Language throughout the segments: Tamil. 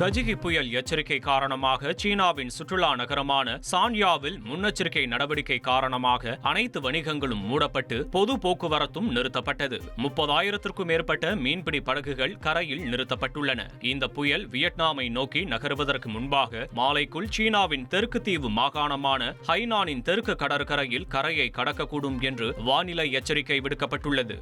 கஜிகி புயல் எச்சரிக்கை காரணமாக சீனாவின் சுற்றுலா நகரமான சான்யாவில் முன்னெச்சரிக்கை நடவடிக்கை காரணமாக அனைத்து வணிகங்களும் மூடப்பட்டு பொது போக்குவரத்தும் நிறுத்தப்பட்டது. முப்பதாயிரத்திற்கும் மேற்பட்ட மீன்பிடி படகுகள் கரையில் நிறுத்தப்பட்டுள்ளன. இந்த புயல் வியட்நாமை நோக்கி நகருவதற்கு முன்பாக மாலைக்குள் சீனாவின் தெற்கு தீவு மாகாணமான ஹைனானின் தெற்கு கடற்கரையில் கரையை கடக்கக்கூடும் என்று வானிலை எச்சரிக்கை விடுக்கப்பட்டுள்ளது.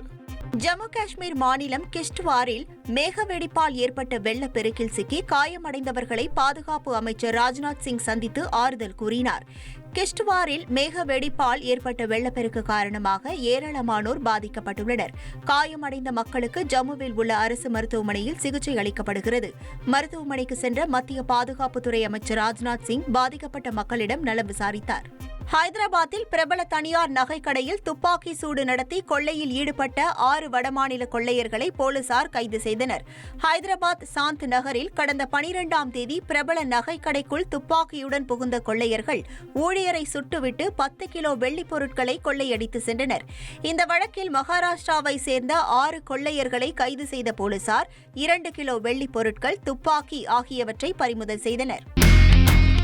ஜம்மு காஷ்மீர் மாநிலம் கிஷ்ட்வாரில் மேக வெடிப்பால் ஏற்பட்ட வெள்ளப்பெருக்கில் சிக்கி காயமடைந்தவர்களை பாதுகாப்பு அமைச்சர் ராஜ்நாத் சிங் சந்தித்து ஆறுதல் கூறினார். கிஷ்ட்வாரில் மேக வெடிப்பால் ஏற்பட்ட வெள்ளப்பெருக்கு காரணமாக ஏராளமானோர் பாதிக்கப்பட்டுள்ளனர். காயமடைந்த மக்களுக்கு ஜம்முவில் உள்ள அரசு மருத்துவமனையில் சிகிச்சை அளிக்கப்படுகிறது. மருத்துவமனைக்கு சென்ற மத்திய பாதுகாப்புத்துறை அமைச்சர் ராஜ்நாத் சிங் பாதிக்கப்பட்ட மக்களிடம் நலம் விசாரித்தார். ஹைதராபாத்தில் பிரபல தனியார் நகைக்கடையில் துப்பாக்கி சூடு நடத்தி கொள்ளையில் ஈடுபட்ட ஆறு வடமாநில கொள்ளையர்களை போலீசார் கைது செய்தனர். ஹைதராபாத் சாந்த் நகரில் கடந்த பனிரெண்டாம் தேதி பிரபல நகைக்கடைக்குள் துப்பாக்கியுடன் புகுந்த கொள்ளையர்கள் ஊழியரை சுட்டுவிட்டு பத்து கிலோ வெள்ளிப் பொருட்களை கொள்ளையடித்து சென்றனர். இந்த வழக்கில் மகாராஷ்டிராவை சேர்ந்த ஆறு கொள்ளையர்களை கைது செய்த போலீசார் இரண்டு கிலோ வெள்ளிப் பொருட்கள் துப்பாக்கி ஆகியவற்றை பறிமுதல் செய்தனர்.